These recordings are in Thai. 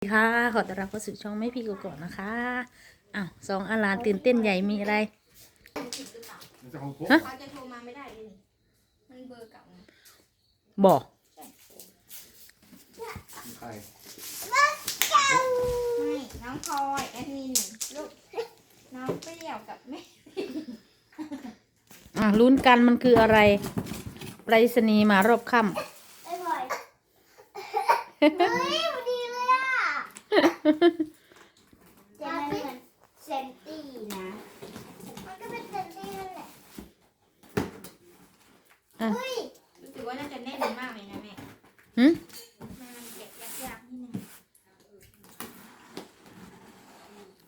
สวัสดีค่ะ ขอต้อนรับเข้าสู่ช่องไม่พี่กูก่อนนะคะอ้าวสองอาลานตื่นเต้นใหญ่มีอะไรจะของผมฮะเขาจะโทรมาไม่ได้เลยนี่มันเบอร์เก่าไงบอกใครไม่น้องพลอยแอดมินลูกน้องเปรี้ยวกับแม่อะลุ้นกันมันคืออะไรไปรษณีย์มารอบค่ไอ้พลอยเฮ้ยพอดีเลยอะ จะไม่เหมือนเซนตี้นะ มันก็เป็นเซนตี้นั่นแหละำอะ เฮ้ยรู้สึกว่าน่าจะแน่นมากเลยนะแม่หืมแม่มันเก็บยากๆนิดนึง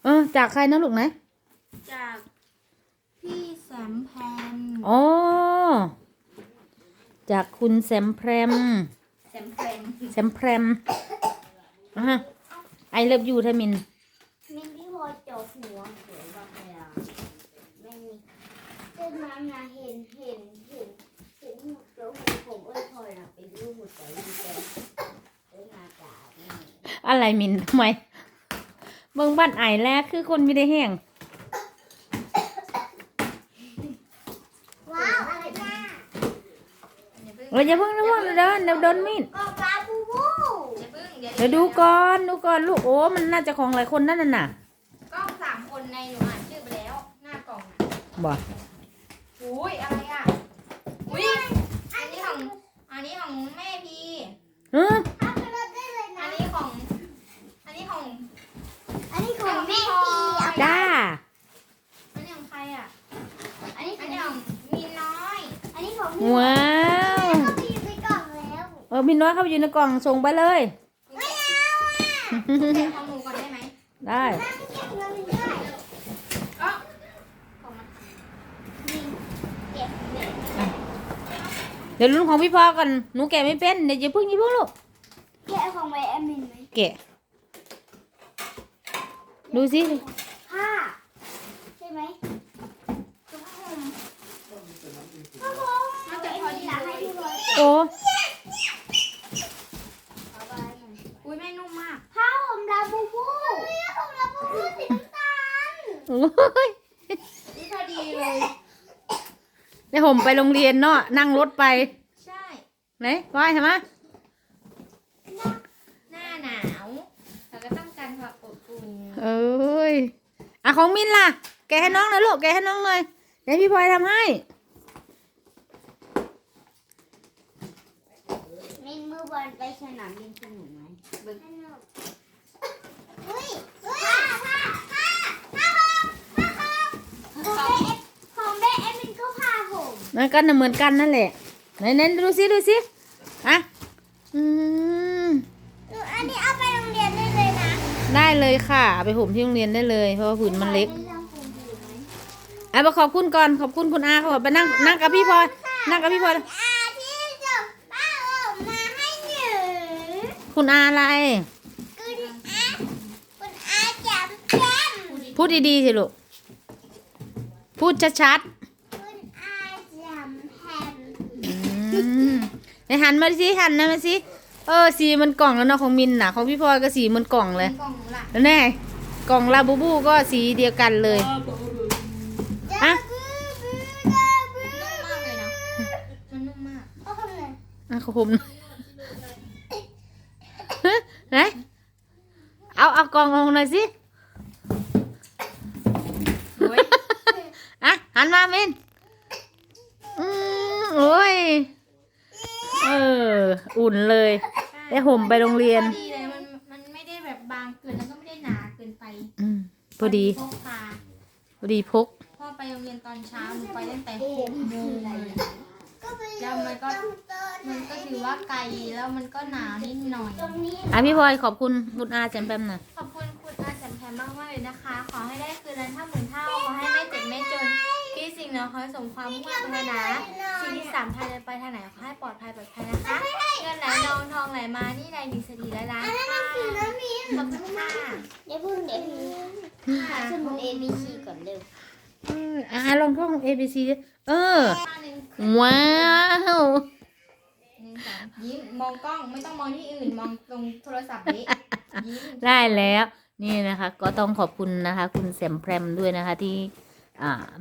เออ จากใครนะลูกไหนจากพี่แสมแพนอ๋อ จากคุณแซมแพรมแสมแพนแซมแพรมอะ ไอเลิฟยูทมินมินพี่พลอยจบหัวสวยมากเลยอะไม่มีต้นน้ำนะเห็นเห็นเห็นเห็นหัวตัวผมเอ้ยพลอยนะเป็นรูปหัวใจดีใจเอ้ยมาจากนี่อะไรมินทำไมเบิ่งบ้านไอแรกคือคนไม่ได้แห้งว้าวอะไรนะเราอย่าเพิ่งนะเพิ่งเดินเดี๋ยวโดนมีดก็ปลาบูบูอย่า เพิ่งเดี๋ยวเดี๋ยวดูก่อนดูก่อนลูกโอ้มันน่าจะของหลายคนนั่นน่ะน่ะกล้องสามคนในหนูอ่านชื่อไปแล้ว หน้ากล่องอะบ่อุ้ยอะไรอะอุ้ยอันนี้ของอันนี้ของแม่พีเอออันนี้ของ อันนี้ของอันนี้ของแม่พีอะจ้าอันนี้ของใครอะอันนี้อันนี้ของมีน้อยอันนี้ของว้าวก็พีไปกล่องแล้ว เออพี่น้อยเข้าไปอยู่ในกล่องส่งไปเลย ไม่เอาอะแกะ ของหนูก่อนได้ไหมได้แม่ไม่เก็บเงินด้วยก็ของมันนี่เก็บเงินเดี๋ยวลุ้นของพี่พอก่อนหนูแกะไม่เป็นเดี๋ยวอย่าเพิ่งอย่าเพิ่งลูกแกะของไวแอมินไหมแกะดูสิผ้าใช่ไหมผ้าห่มผ้าห่มมันจะพอดีให้พี่บอยโอ้ อุ้ยแม่นุ่มมากผ้าห่มลาบูบูผ้าห่มลาบูบูสีน้ำตาล โอ้ยนี่พอดีเลยได้ผมไปโรงเรียนเนาะนั่งรถไปใช่ ไหนว่ายใช่ไหมหน้าหนาวเราก็ต้องการความอบอุ่นเอ้ยอะของมินล่ะ แกะให้น้องหน่อยลูกแกะให้น้องหน่อยเดี๋ยวพี่พลอยทำให้ มินมือบอลไปสนามบินสนุกไหมเบิ้งเฮ้ยผ้าผ้าผ้าผ้าห่มผ้าห่มของแม่เอ็มมินก็ผ้า ห่มนั่นก็เหมือนกันนั่นแหละไหนไหนดูสิดูสิอะอืมอันนี้เอาไปโรงเรียนได้เลยนะ ได้เลยค่ะเอาไปห่มที่โรงเรียนได้เลย เพราะว่าผืนมันเล็กไต้องห่มผืนไหมอะมาขอบคุณก่อนขอบคุณคุณอาเขาบอกไปนั่งนั่งกับพี่พลอยนั่งกับพี่พลอยอาที่ส่งป้าออกมาให้หนูคุณอาอะไร คุณอาคุณอาจำแจ่มพูดดีๆสิลูกพูดชัดคุณอาจำแผ่น ๆอืมไห นหันมาสิหันนะมาสิเออสีมันกล่องแล้วเนาะของมินน่ะ ของพี่พลอยก็สีมันกล่องเลยกล่องหนูล่ะแล้วแน่กล่องลาบูบูก็สีเดียวกันเลยจ้าอะบื้อบื้อจ้าบื้อนุ่มมากเลยนะมันนุ่มมากเอาคำไหนอะขอบคุณไหนเอาเอากล่องลงหน่อยสิโอ้ยอะหันมามินอืมโอ้ยเอ ออุ่นเลยได้ห่มไปโรงเรียน พอดีเลยมันมันไม่ได้แบบบางเกินแล้วก็ไม่ได้หนาเกินไปอืมพอดีพกพาพอดีพก พ่อไปโรงเรียนตอนเช้าหนูไปตั้งแต่หกโมงเลยแล้วมันก็มันก็ถือว่าไกลแล้วมันก็หนาวนิดหน่อย อะพี่พลอยขอบคุณคุณอาแจมแปมหน่อยขอบคุณคุณอาจารย์แพมมากมากๆเลยนะคะ ขอให้ได้คืนนั้นเท่าหมื่นเท่า ขอให้ไม่เจ็บไม่จน ที่สิ่งเหนือขอให้สมความมุ่งมั่นปรารถนาสิ่งที่สามภายในไปทางไหนขอให้ปลอดภัยปลอดภัยนะคะเงินไหลนองทองไหลมานี่ใดหนึ่งสดีและล้านค่ะขอบคุณค่ะเดี๋ยวพึ่งเดี๋ยวพึ่งหาสมุด A B C ก่อนเร็วเอออะลองท่อง A B C ดิเออหนึ่งว้าวหนึ่งสองยิ้มมองกล้องไม่ต้องมองที่อื่นมองตรงโทรศัพท์นี้ยิ้ม ได้แล้ว นี่นะคะ ก็ต้องขอบคุณนะคะ คุณแซมแพรมด้วยนะคะที่อ่า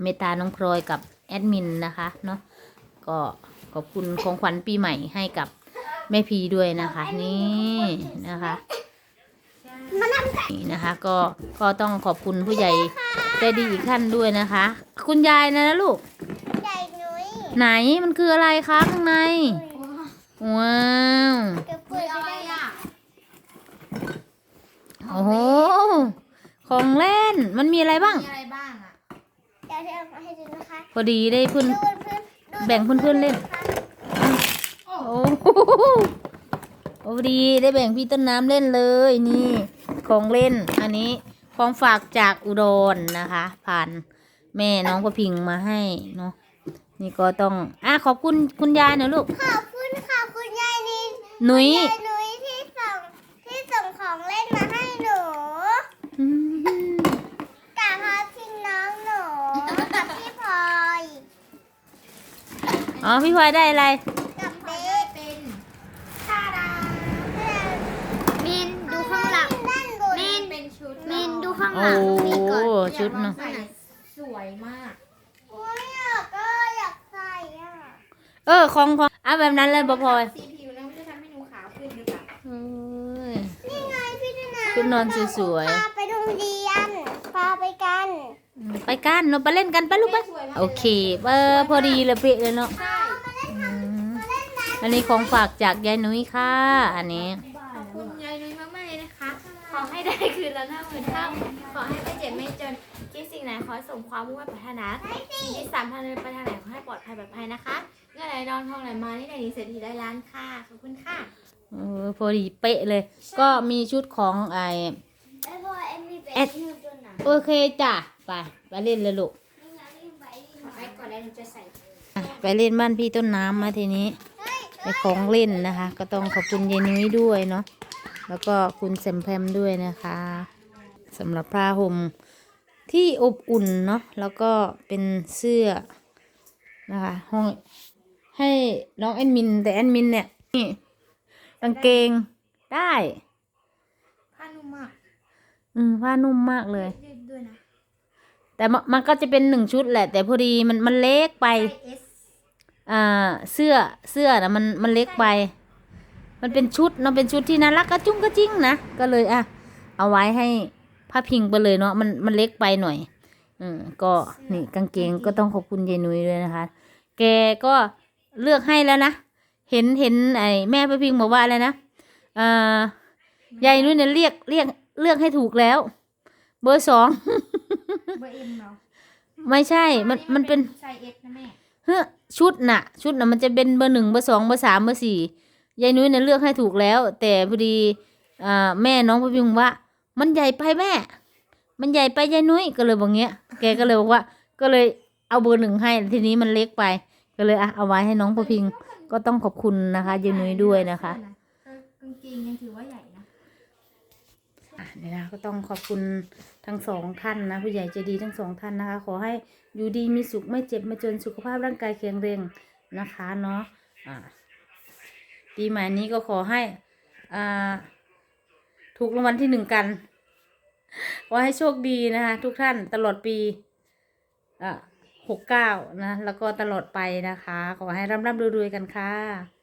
เมตตาน้องพลอยกับแอดมินนะคะเนาะก็ขอบคุณของขวัญปีใหม่ให้กับแม่พีด้วยนะคะ นี่นะคะนี่นะคะ ก็ก็ต้องขอบคุณผู้ใหญ่ใจดีอีกท่านด้วยนะคะ คุณยายนะนะลูกใหญ่หนุ่ยไหนมันคืออะไรคะข้างใน ว้าวเก็บเฮ้เปิยดอะไรได้อะโอ้โหของเล่นมันมีอะไรบ้าง มีอะไรบ้างอะเดี๋ยวจะเอามาให้ดูนะคะพอดีได้เพื่อนดูเพื่อนๆดูแบ่งเพื่อนๆเล่น โอ้โหพอดีได้แบ่งพี่ต้นน้ำเล่นเลยนี่ ของเล่นอันนี้ของฝากจากอุดรนะคะ ผ่านแม่น้องประพิงมาให้เนาะนี่ก็ต้องอะขอบคุณคุณยายหน่อยลูกขอบคุณค่ะคุณยายนินหนุยยายนุ้ยที่ส่งที่ส่งของเล่นมาให้หนู อืม กับพาทิ้งน้องหนูกับพี่พลอย อ๋อ พี่พลอยได้อะไร กับเบ๊เป็นตาดามินดูข้างหลังมิน เป็นชุดมินดูข้างโอ้หลังมีก่อนชุดเนาะใส่สวยมาก โอ้ยอยากก็อยากใส่อะเออของของอะแบบนั้นเลยบอพลอยสีผิวนะมันจะทำให้หนูขาวขึ้นหรือเปล่า เอ้ย นี่ไงพี่ดูนะชุดนอนสวยๆ พาไปโรงเรียนพาไปกัน ไปกันเราไปเล่นกันไปลูกไปสวยมากโอเคเออพอดีเลยเป๊ะเลยเนาะใช่อืมมาเล่นน้ำอันนี้ของฝากจากยายนุ้ยค่ะ อันนี้ขอบคุณยายนุ้ยมากๆเลยนะคะ ขอให้ได้คืนละห้าหมื่นเท่าขอให้ไม่เจ็บไม่จนคิดสิ่งไหนขอให้สมความมุ่งมั่นปรารถนาสิ่งที่สามพันเลยไปทางไหนขอให้ปลอดภัยปลอดภัยนะคะเงินไหลนอนทองไหลมานี่ไหนนี้เศรษฐีได้ล้านค่ะขอบคุณค่ะเออพอดีเป๊ะเลย ก็มีชุดของไอไอ้พอเอ็มมีแบบเอ็ดที่มันตัวหนาโอเคจ้ะ ไปไปเล่นเลยลูกไปก่อนแล้วหนูจะใส่อะไปเล่นบ้านพี่ต้นน้ำมาทีนี้ไปของเล่นนะคะ ก็ต้องขอบคุณยายนุ้ยด้วยเนาะแล้วก็คุณแซมแพมด้วยนะคะสำหรับผ้าห่มที่อบอุ่นเนาะแล้วก็เป็นเสื้อนะคะห้องให้น้องแอดมิน แต่แอดมินเนี่ยนี่กางเกงได้ผ้านุ่มมาก อืมผ้านุ่มมากเลยยืดด้วยนะ แต่มมันก็จะเป็นหนึ่งชุดแหละ แต่พอดีมันมันเล็กไป อ่า เสื้อเสื้อนะมันมันเล็กไป มันเป็นชุดเนาะเป็นชุดที่น่ารักกระจุ้งกระจิ้งนะก็เลยอะเอาไว้ให้ผ้าพิงไปเลยเนาะมันมันเล็กไปหน่อยอืมก็นี่กางเกงก็ต้องขอบคุณยายนุ้ยด้วยนะคะ แกก็เลือกให้แล้วนะเห็นเห็นไอ้แม่ผ้าพิงบอกว่าอะไรนะอ่ายายนุ้ยเนี่ยเรียกเรียกเลือกให้ถูกแล้ว เบอร์สอง เบอร์ M เหรอไม่ใช่ มัน มันเป็นไซส์ S นะแม่เฮ้อชุดน่ะ ชุดน่ะมันจะเป็นเบอร์หนึ่งเบอร์สองเบอร์สามเบอร์สี่ยายนุ้ยเนี่ยเลือกให้ถูกแล้ว แต่พอดีอ่าแม่น้องพพิงว่า มันใหญ่ไปแม่ มันใหญ่ไปยายนุ้ยก็เลยบอกเงี้ย แกก็เลยบอกว่า ก็เลยเอาเบอร์หนึ่งให้ ทีนี้มันเล็กไป ก็เลยอะเอาไว้ให้น้องพพิง ก็ต้องขอบคุณนะคะยายนุ้ยด้วยนะคะเออกางเกงยังถือว่าใหญ่นะอะเดี๋ยวนะก็ต้องขอบคุณ ทั้งสองท่านนะ ผู้ใหญ่ใจดีทั้งสองท่านนะคะ ขอให้อยู่ดีมีสุขไม่เจ็บไม่จนสุขภาพร่างกายแข็งแรงนะคะเนาะปีใหม่นี้ก็ขอให้อ่าถูกรางวัลที่หนึ่งกันขอให้โชคดีนะคะทุกท่านตลอดปีอ่าหกเก้านะ แล้วก็ตลอดไปนะคะ ขอให้ร่ำร่ำรวยๆกันค่ะ